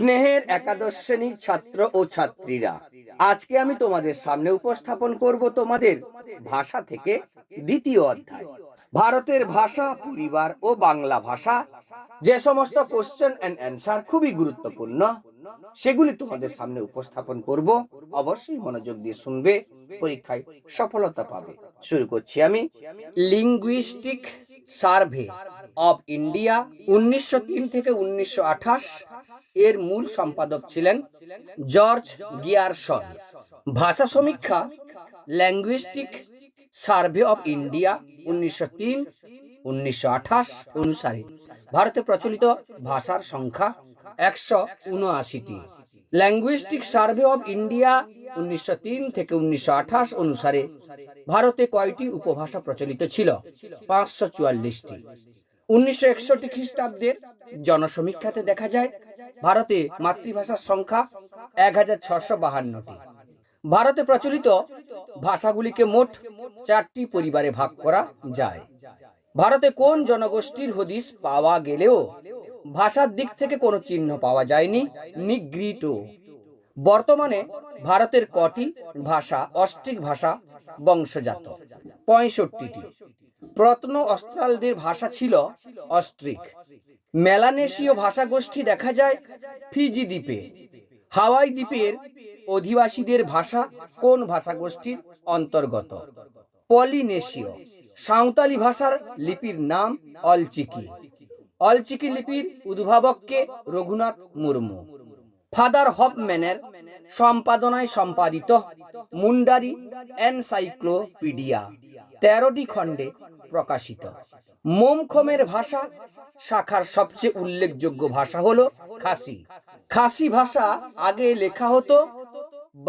স্নেহের একাদশ শ্রেণির ছাত্র ও ছাত্রীরা, আজকে আমি তোমাদের সামনে উপস্থাপন করব তোমাদের ভাষা থেকে দ্বিতীয় অধ্যায়। ভারতের ভাষা, পরিবার ও বাংলা ভাষা, যে সমস্ত কোশ্চেন অ্যান্ড অ্যান্সার খুবই গুরুত্বপূর্ণ। সেগুলি তোমাদের সামনে উপস্থাপন করব। অবশ্যই মনোযোগ দিয়ে শুনবে, পরীক্ষায় সফলতা পাবে। শুরু করছি আমি। লিঙ্গুইস্টিক সার্ভে অফ ইন্ডিয়া উনিশশো তিন থেকে উনিশশো এর মূল সম্পাদক ছিলেন জর্জ গিয়ারসন ভাষা সমীক্ষা ল্যাঙ্গুইস্টিক সার্ভে অফ ইন্ডিয়া উনিশশো তিন, উনিশশো অনুসারে। ভারতে প্রচলিত ভাষার সংখ্যা একশো উনআশিটি। ল্যাঙ্গুইস্টিক সার্ভে অব ইন্ডিয়া উনিশশো তিন থেকে উনিশশো আঠাশ অনুসারে ভারতে কয়টি উপভাষা প্রচলিত ছিল? পাঁচশো চুয়াল্লিশটি। উনিশশো একষট্টি খ্রিস্টাব্দের জনসমীক্ষাতে দেখা যায়, ভারতে মাতৃভাষার সংখ্যা এক হাজার ছশো বাহান্নটি। ভারতে প্রচলিত ভাষাগুলিকে মোট চারটি পরিবারে ভাগ করা যায়। ভারতে কোন জনগোষ্ঠীর হদিস পাওয়া গেলেও ভাষার দিক থেকে কোনো চিহ্ন পাওয়া যায়নি, নিগৃহীত। বর্তমানে ভারতের কটি ভাষা অস্ট্রিক ভাষা বংশজাত, পঁয়ষট্টিটি। প্রত্ন অস্ট্রালদের ভাষা ছিল অস্ট্রিক মেলানেশীয় ভাষাগোষ্ঠী দেখা যায় ফিজি দ্বীপে। হাওয়াই দ্বীপের অধিবাসীদের ভাষা কোন ভাষাগোষ্ঠীর অন্তর্গত? পলিনেশীয়। সাঁওতালি ভাষার লিপির নাম অলচিকি। অলচিকি লিপির উদ্ভাবককে রঘুনাথ মুর্মু। ফাদার হপম্যানের সম্পাদনায় সম্পাদিত মুন্ডারি এনসাইক্লোপিডিয়া তেরোটি খণ্ডে প্রকাশিত। মোমখমের ভাষা শাখার সবচেয়ে উল্লেখযোগ্য ভাষা হলো খাসি। খাসি ভাষা আগে লেখা হতো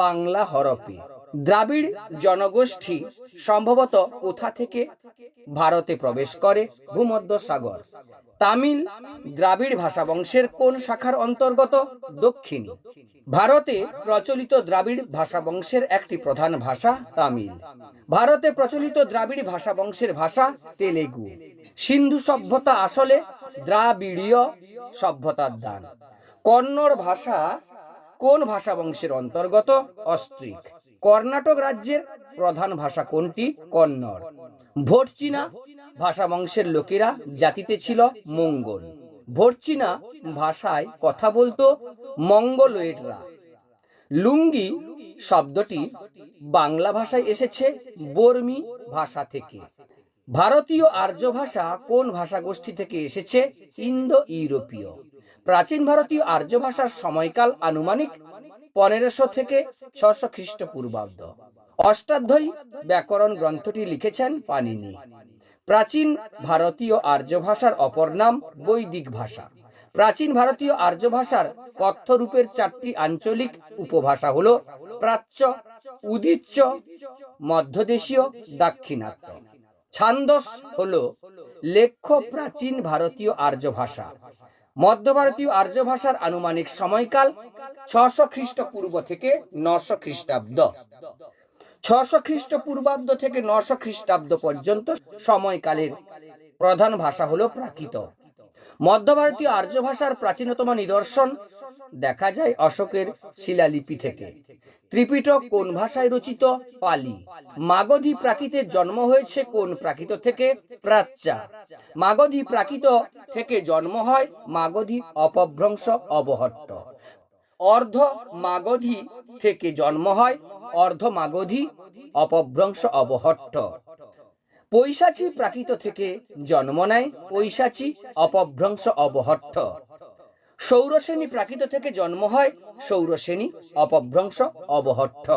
বাংলা হরপে দ্রাবিড় জনগোষ্ঠী সম্ভবত কোথা থেকে ভারতে প্রবেশ করে? ভূমধ্য সাগর তামিল দ্রাবিড় ভাষা বংশের কোন শাখার অন্তর্গত? দক্ষিণী। ভারতে প্রচলিত দ্রাবিড় ভাষা বংশের একটি প্রধান ভাষা তামিল। ভারতে প্রচলিত দ্রাবিড় ভাষা বংশের ভাষা তেলেগু। সিন্ধু সভ্যতা আসলে দ্রাবিড়ীয় সভ্যতার দান। কন্নড় ভাষা কোন ভাষা বংশের অন্তর্গত? অস্ট্রিক কর্ণাটক রাজ্যের প্রধান ভাষা কোনটি? কন্নড়। ভোট চীনা ভাষা বংশের লোকেরা জাতিতে ছিল মঙ্গল। ভোট চীনা ভাষায় কথা বলতো মঙ্গলোয়েডরা। লুঙ্গি শব্দটি বাংলা ভাষায় এসেছে বর্মী ভাষা থেকে। ভারতীয় আর্য ভাষা কোন ভাষা গোষ্ঠী থেকে এসেছে? ইন্দো ইউরোপীয় প্রাচীন ভারতীয় আর্য ভাষার সময়কাল আনুমানিক পনেরোশো থেকে ছশো খ্রিস্টপূর্বাব্দ। অষ্টাধ্যায়ী ব্যাকরণ গ্রন্থটি লিখেছেন পানিনি। প্রাচীন ভারতীয় আর্য ভাষার অপর নাম বৈদিক ভাষা। প্রাচীন ভারতীয় আর্য ভাষার কথ্য রূপের চারটি আঞ্চলিক উপভাষা হল প্রাচ্য, উদিচ্য, মধ্যদেশীয়, দাক্ষিণাত্য। ছান্দস হল লেখ্য প্রাচীন ভারতীয় আর্য ভাষা। মধ্য ভারতীয় আর্য ভাষার আনুমানিক সময়কাল ছশো খ্রিস্টপূর্ব থেকে নশো খ্রিস্টাব্দ। ছশো খ্রিস্টপূর্বাব্দ থেকে নশো খ্রিস্টাব্দ পর্যন্ত সময়কালের প্রধান ভাষা হলো প্রাকৃত। মধ্য ভারতীয় আর্য ভাষার প্রাচীনতম নিদর্শন দেখা যায় অশোকের শিলালিপি থেকে। ত্রিপিটক কোন ভাষায় রচিত? পালি। মাগধী প্রাকৃতের জন্ম হয়েছে কোন প্রাকৃত থেকে? প্রাচ্যা। মাগধী প্রাকৃত থেকে জন্ম হয় মাগধী অপভ্রংশ অবহট্ট। অর্ধ মাগধী থেকে জন্ম হয় অর্ধ মাগধী অপভ্রংশ অবহট্ট। পৈশাচী প্রাকৃত থেকে জন্ম নেয় পৈশাচী অপভ্রংশ অবহট্ট সৌরসেনী প্রাকৃত থেকে জন্ম হয় সৌরসেনী অপভ্রংশ অবহট্ট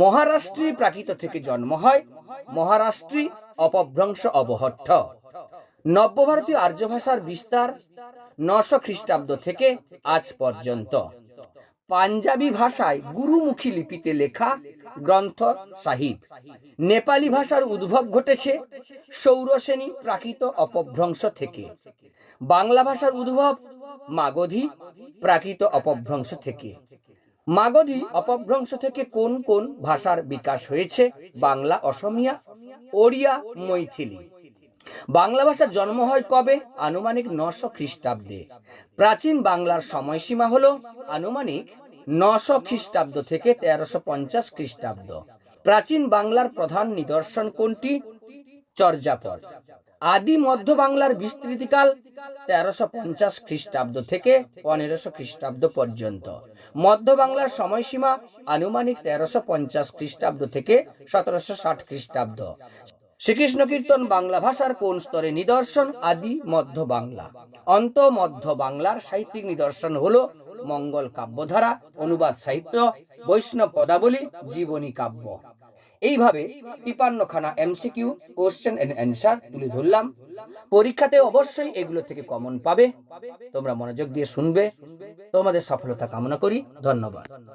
মহারাষ্ট্রী প্রাকৃত থেকে জন্ম হয় মহারাষ্ট্রী অপভ্রংশ অবহট্ট নব্যভারতীয় আর্য ভাষার বিস্তার নশো খ্রিস্টাব্দ থেকে আজ পর্যন্ত। পাঞ্জাবি ভাষায় গুরুমুখী লিপিতে লেখা গ্রন্থ সাহিব। নেপালি ভাষার উদ্ভব ঘটেছে সৌরসেনী প্রাকৃত অপভ্রংশ থেকে। বাংলা ভাষার উদ্ভব মাগধী প্রাকৃত অপভ্রংশ থেকে। মাগধী অপভ্রংশ থেকে কোন কোন ভাষার বিকাশ হয়েছে? বাংলা, অসমিয়া, ওড়িয়া, মৈথিলি। বাংলা ভাষার জন্ম হয় কবে? আনুমানিক নশো খ্রিস্টাব্দে। প্রাচীন বাংলার সময়সীমা হলো আনুমানিক নশো খ্রিস্টাব্দ থেকে তেরোশো পঞ্চাশ খ্রিস্টাব্দ। প্রাচীন বাংলার প্রধান নিদর্শন কোনটি? চর্যাপদ। আদি মধ্য বাংলার বিস্তৃতিকাল তেরোশো পঞ্চাশ খ্রিস্টাব্দ থেকে পনেরোশো খ্রিস্টাব্দ পর্যন্ত। মধ্য বাংলার সময়সীমা আনুমানিক তেরোশো পঞ্চাশ খ্রিস্টাব্দ থেকে সতেরোশো ষাট খ্রিস্টাব্দ। শ্রীকৃষ্ণ কীর্তন বাংলা ভাষার কোন স্তরে নিদর্শন? আদি মধ্য বাংলা। অন্ত মধ্য বাংলার সাহিত্যিক নিদর্শন হলো মঙ্গল কাব্যধারা, অনুবাদ সাহিত্য, বৈষ্ণব পদাবলী, জীবনী কাব্য। এইভাবে তিপান্নখানা এমসিকিউ কোশ্চেন এন্ড অ্যান্সার তুলে ধরলাম। পরীক্ষাতে অবশ্যই এগুলো থেকে কমন পাবে। তোমরা মনোযোগ দিয়ে শুনবে। তোমাদের সফলতা কামনা করি। ধন্যবাদ।